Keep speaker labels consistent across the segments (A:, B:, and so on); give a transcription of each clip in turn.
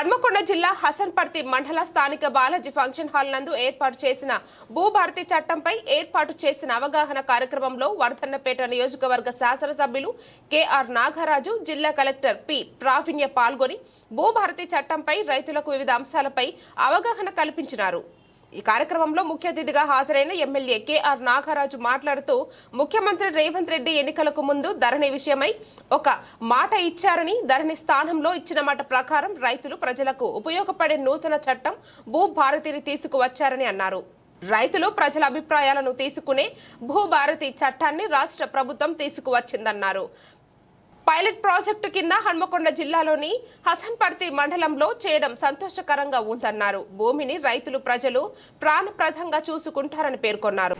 A: హన్మకొండ జిల్లా హసన్పర్తి మండల స్థానిక బాలాజీ ఫంక్షన్ హాల్ నందు ఏర్పాటు చేసిన భూభారతి చట్టంపై ఏర్పాటు చేసిన అవగాహన కార్యక్రమంలో వర్ధన్నపేట నియోజకవర్గ శాసనసభ్యులు కెఆర్ నాగరాజు జిల్లా కలెక్టర్ పి. ప్రావీణ్య పాల్గొని భూభారతి చట్టంపై రైతులకు వివిధ అంశాలపై అవగాహన కల్పించినారు. ఈ కార్యక్రమంలో ముఖ్య అతిథిగా హాజరైన ఎమ్మెల్యే కేఆర్ నాగరాజు మాట్లాడుతూ ముఖ్యమంత్రి రేవంత్ రెడ్డి ఎన్నికలకు ముందు ధరణి విషయమై ఒక మాట ఇచ్చారని ధరణి స్థానంలో ఇచ్చిన మాట ప్రకారం రైతులు ప్రజలకు ఉపయోగపడే నూతన చట్టం భూభారతిని తీసుకువచ్చారని అన్నారు. రైతులు ప్రజల అభిప్రాయాలను తీసుకునే భూభారతి చట్టాన్ని రాష్ట్ర ప్రభుత్వం తీసుకువచ్చిందన్నారు. పైలట్ ప్రాజెక్టు కింద హన్మకొండ జిల్లాలోని హసన్పర్తి మండలంలో చేయడం సంతోషకరంగా ఉందన్నారు. భూమిని రైతులు ప్రజలు ప్రాణప్రదంగా చూసుకుంటారని పేర్కొన్నారు.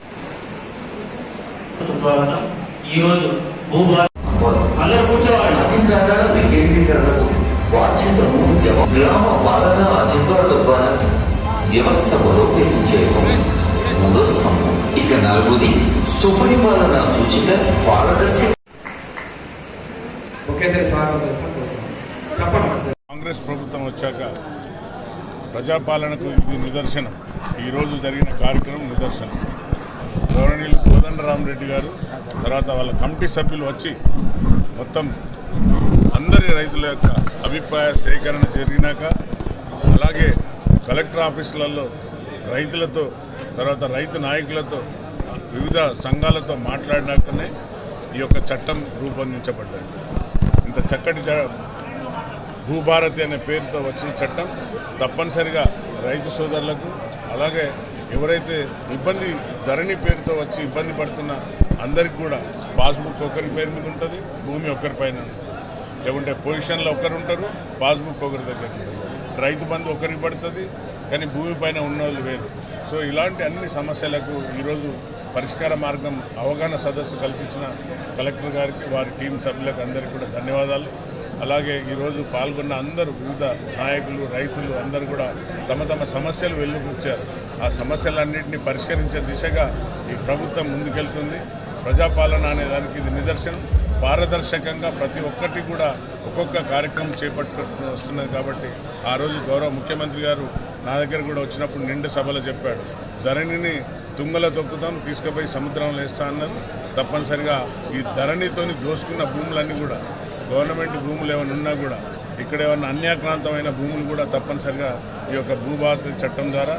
B: వ్యవస్థ బలోపేతం చేయడం మూడో స్తంభం ఇక నాలుగోది సుపరిపాలన సూచిక పారదర్శక
C: స్వాగతం చేస్తాం చెప్పండి
D: కాంగ్రెస్ ప్రభుత్వం వచ్చాక ప్రజాపాలనకు ఇది నిదర్శనం. ఈరోజు జరిగిన కార్యక్రమం నిదర్శనం. గౌరవనీయులు కోదండరామరెడ్డి గారు తర్వాత వాళ్ళ కమిటీ సభ్యులు వచ్చి మొత్తం అందరి రైతుల యొక్క అభిప్రాయ సేకరణ జరిగినాక అలాగే కలెక్టర్ ఆఫీసులలో రైతులతో తర్వాత రైతు నాయకులతో వివిధ సంఘాలతో మాట్లాడినాకనే ఈ యొక్క చట్టం రూపొందించబడ్డది. ఇంత చక్కటి భూభారతి అనే పేరుతో వచ్చిన చట్టం తప్పనిసరిగా రైతు సోదరులకు అలాగే ఎవరైతే ఇబ్బంది ధరణి పేరుతో వచ్చి ఇబ్బంది పడుతున్న అందరికి కూడా పాస్బుక్ ఒకరి పేరు మీద ఉంటుంది భూమి ఒకరి పైన లేకుంటే పొజిషన్లో ఒకరు ఉంటారు పాస్బుక్ ఒకరి దగ్గర రైతు బంధు ఒకరికి పడుతుంది కానీ భూమి పైన ఉన్న వాళ్ళు వేరు. సో ఇలాంటి అన్ని సమస్యలకు ఈరోజు పరిష్కార మార్గం అవగాహన సదస్సు కల్పించిన కలెక్టర్ గారికి వారి టీం సభ్యులకు అందరికీ కూడా ధన్యవాదాలు. అలాగే ఈరోజు పాల్గొన్న అందరూ వివిధ నాయకులు రైతులు అందరూ కూడా తమ తమ సమస్యలు వెల్లుకొచ్చారు ఆ సమస్యలన్నింటినీ పరిష్కరించే దిశగా ఈ ప్రభుత్వం ముందుకెళ్తుంది. ప్రజాపాలన అనే దానికి ఇది నిదర్శనం. పారదర్శకంగా ప్రతి ఒక్కటి కూడా ఒక్కొక్క కార్యక్రమం చేపట్టు వస్తున్నది కాబట్టి ఆ రోజు గౌరవ ముఖ్యమంత్రి గారు నా దగ్గర కూడా వచ్చినప్పుడు నిండు సభలో చెప్పాడు. ధరణిని తుంగల తొక్కుతాం తీసుకుపోయి సముద్రంలో వేస్తా అన్నారు. తప్పనిసరిగా ఈ ధరణితోని దోసుకున్న భూములన్నీ కూడా గవర్నమెంట్ భూములు ఏమైనా ఉన్నా కూడా ఇక్కడ ఏమైనా అన్యాక్రాంతమైన భూములు కూడా తప్పనిసరిగా ఈ యొక్క భూభారతి చట్టం ద్వారా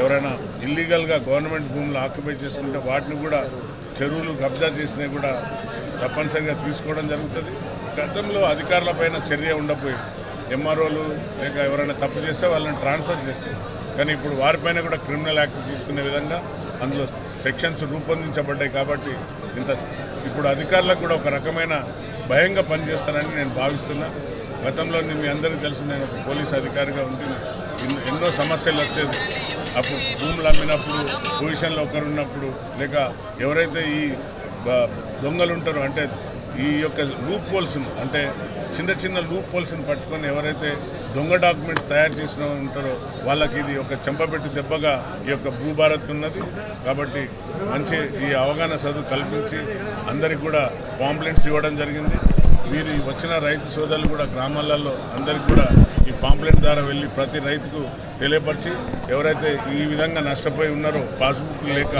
D: ఎవరైనా ఇల్లీగల్గా గవర్నమెంట్ భూములు ఆక్యుపై చేసుకుంటే వాటిని కూడా చెరువులు కబ్జా చేసినవి కూడా తప్పనిసరిగా తీసుకోవడం జరుగుతుంది. గతంలో అధికారులపైన చర్య ఉండకపోయి ఎంఆర్ఓలు లేక ఎవరైనా తప్పు చేస్తే వాళ్ళని ట్రాన్స్ఫర్ చేస్తారు కానీ ఇప్పుడు వారిపైన కూడా క్రిమినల్ యాక్ట్ తీసుకునే విధంగా అందులో సెక్షన్స్ రూపొందించబడ్డాయి కాబట్టి ఇంత ఇప్పుడు అధికారులకు కూడా ఒక రకమైన భయంగా పనిచేస్తానని నేను భావిస్తున్నా. గతంలో మీ అందరికీ తెలుసు నేను ఒక పోలీస్ అధికారిగా ఉంటున్నా. ఎన్నో- ఎన్నో సమస్యలు వచ్చేది అప్పుడు భూములు అమ్మినప్పుడు పొజిషన్లో ఒకరు ఉన్నప్పుడు లేక ఎవరైతే ఈ దొంగలు ఉంటారో అంటే ఈ యొక్క లూప్ పోల్స్ను అంటే చిన్న చిన్న లూప్ పోల్స్ని పట్టుకొని ఎవరైతే దొంగ డాక్యుమెంట్స్ తయారు చేసిన ఉంటారో వాళ్ళకి ఇది ఒక చెంపపెట్టు దెబ్బగా ఈ యొక్క భూభారత్ ఉన్నది. కాబట్టి మంచి ఈ అవగాహన చదువు కల్పించి అందరికి కూడా పాంప్లెంట్స్ ఇవ్వడం జరిగింది. వీరు ఈ వచ్చిన రైతు సోదరులు కూడా గ్రామాలలో అందరికి కూడా ఈ పాంప్లెట్ ద్వారా వెళ్ళి ప్రతి రైతుకు తెలియపరిచి ఎవరైతే ఈ విధంగా నష్టపోయి ఉన్నారో పాస్బుక్ లేక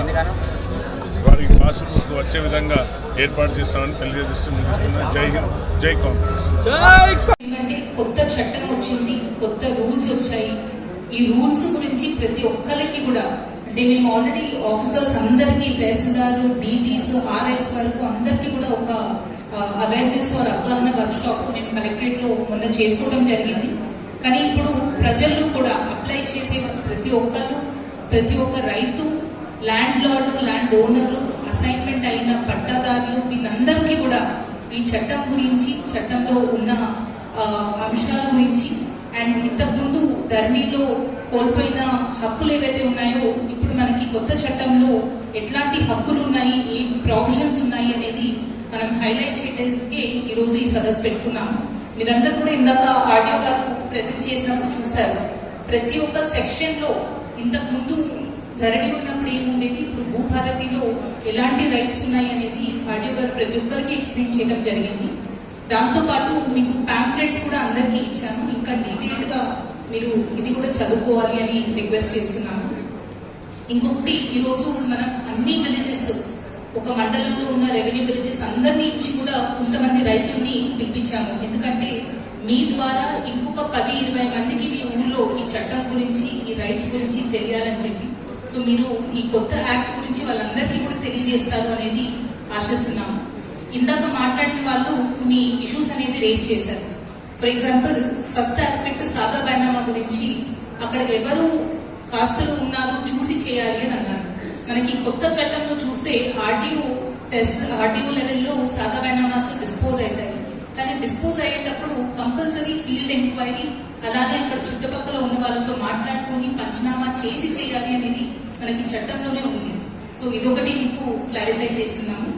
D: వారికి పాస్బుక్ వచ్చే విధంగా ఏర్పాటు చేస్తామని తెలియజేస్తూ ముగిస్తున్నా. జై హింద్ జై కాంగ్రెస్.
E: ఏంటంటే కొత్త చట్టం వచ్చింది కొత్త రూల్స్ వచ్చాయి. ఈ రూల్స్ గురించి ప్రతి ఒక్కరికి కూడా అంటే మేము ఆల్రెడీ ఆఫీసర్స్ అందరికీ తహసీల్దారు డీటీస్ ఆర్ఐస్ వరకు అందరికీ కూడా ఒక అవేర్నెస్ వారు అవగాహన వర్క్షాప్ మేము కలెక్టరేట్లో మొన్న చేసుకోవడం జరిగింది. కానీ ఇప్పుడు ప్రజలు కూడా అప్లై చేసే ప్రతి ఒక్కరు ప్రతి ఒక్క రైతు landlord land owner assignment అయిన పట్టాదారులు వీళ్ళందరికీ కూడా ఈ చట్టం గురించి చట్టంలో ఉన్న అంశాల గురించి అండ్ ఇంతకుముందు ధరణిలో కోల్పోయిన హక్కులు ఏవైతే ఉన్నాయో ఇప్పుడు మనకి కొత్త చట్టంలో ఎట్లాంటి హక్కులు ఉన్నాయి ఏ ప్రొవిజన్స్ ఉన్నాయి అనేది మనం హైలైట్ చేయడానికి ఈరోజు ఈ సదస్సు పెట్టుకున్నాం. మీరందరూ కూడా ఇందాక ఆడియో గారు ప్రెజెంట్ చేసినప్పుడు చూశారు. ప్రతి ఒక్క సెక్షన్లో ఇంతకుముందు ధరణి ఉన్నప్పుడు ఏముండేది? ఇప్పుడు భూభారతిలో ఎలాంటి రైట్స్ ఉన్నాయి అనేది ఆడియో గారు ప్రతి ఒక్కరికి ఎక్స్ప్లెయిన్ చేయడం జరిగింది. దాంతో పాటు మీకు ప్యాంఫ్లెట్స్ కూడా అందరికీ ఇచ్చాను. ఇంకా డీటెయిల్డ్గా మీరు ఇది కూడా చదువుకోవాలి అని రిక్వెస్ట్ చేస్తున్నాను. ఇంకొకటి ఈరోజు మనం అన్ని విలేజెస్ ఒక మండలంలో ఉన్న రెవెన్యూ విలేజెస్ అందరినీ ఇచ్చి కూడా కొంతమంది రైతుల్ని పిలిపించాము. ఎందుకంటే మీ ద్వారా ఇంకొక పది ఇరవై మందికి మీ ఊళ్ళో ఈ చట్టం గురించి ఈ రైట్స్ గురించి తెలియాలని చెప్పి. సో మీరు ఈ కొత్త యాక్ట్ గురించి వాళ్ళందరికీ కూడా తెలియజేస్తారు అనేది ఆశిస్తున్నాము. ఇందాక మాట్లాడిన వాళ్ళు కొన్ని ఇష్యూస్ అనేది రేస్ చేశారు. ఫర్ ఎగ్జాంపుల్ ఫస్ట్ ఆస్పెక్ట్ సాదా బైనామా గురించి అక్కడ ఎవరు కాస్తలు ఉన్నారు చూసి చేయాలి అని అన్నారు. మనకి కొత్త చట్టంలో చూస్తే ఆర్టీఓ టెస్ట్ ఆర్టీఓ లెవెల్లో సాదా బైనామాస్ డిస్పోజ్ అవుతాయి. కానీ డిస్పోజ్ అయ్యేటప్పుడు కంపల్సరీ ఫీల్డ్ ఎంక్వైరీ అలాగే ఇక్కడ చుట్టుపక్కల ఉన్న వాళ్ళతో మాట్లాడుకొని పంచనామా చేసి చేయాలి అనేది మనకి చట్టంలోనే ఉంది. సో ఇదొకటి మీకు క్లారిఫై చేస్తున్నాము.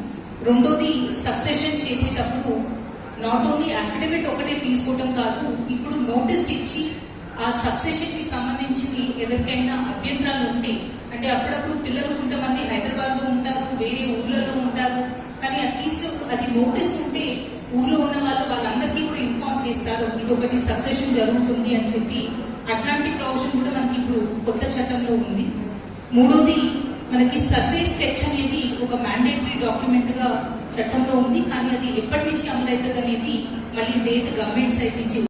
E: రెండోది సక్సెషన్ చేసేటప్పుడు నాట్ ఓన్లీ అఫిడవిట్ ఒకటే తీసుకోవటం కాదు ఇప్పుడు నోటీస్ ఇచ్చి ఆ సక్సెషన్కి సంబంధించి ఎవరికైనా అభ్యంతరాలు ఉంటే అంటే అప్పుడప్పుడు పిల్లలు కొంతమంది హైదరాబాద్లో ఉంటారు వేరే ఊర్లలో ఉంటారు కానీ అట్లీస్ట్ అది నోటీస్ ఉంటే ఊర్లో ఉన్న వాళ్ళు వాళ్ళందరికీ కూడా ఇన్ఫార్మ్ చేస్తారు ఇది ఒకటి సక్సెషన్ జరుగుతుంది అని చెప్పి. అట్లాంటి ప్రొవిజన్ కూడా మనకి ఇప్పుడు కొత్త చట్టంలో ఉంది. మూడోది మనకి సర్వే స్కెచ్ అనేది ఒక మ్యాండేటరీ డాక్యుమెంట్గా చట్టంలో ఉంది. కానీ అది ఎప్పటి నుంచి అమలవుతుంది అనేది మళ్ళీ డేట్ గవర్నమెంట్ సైడ్ నుంచి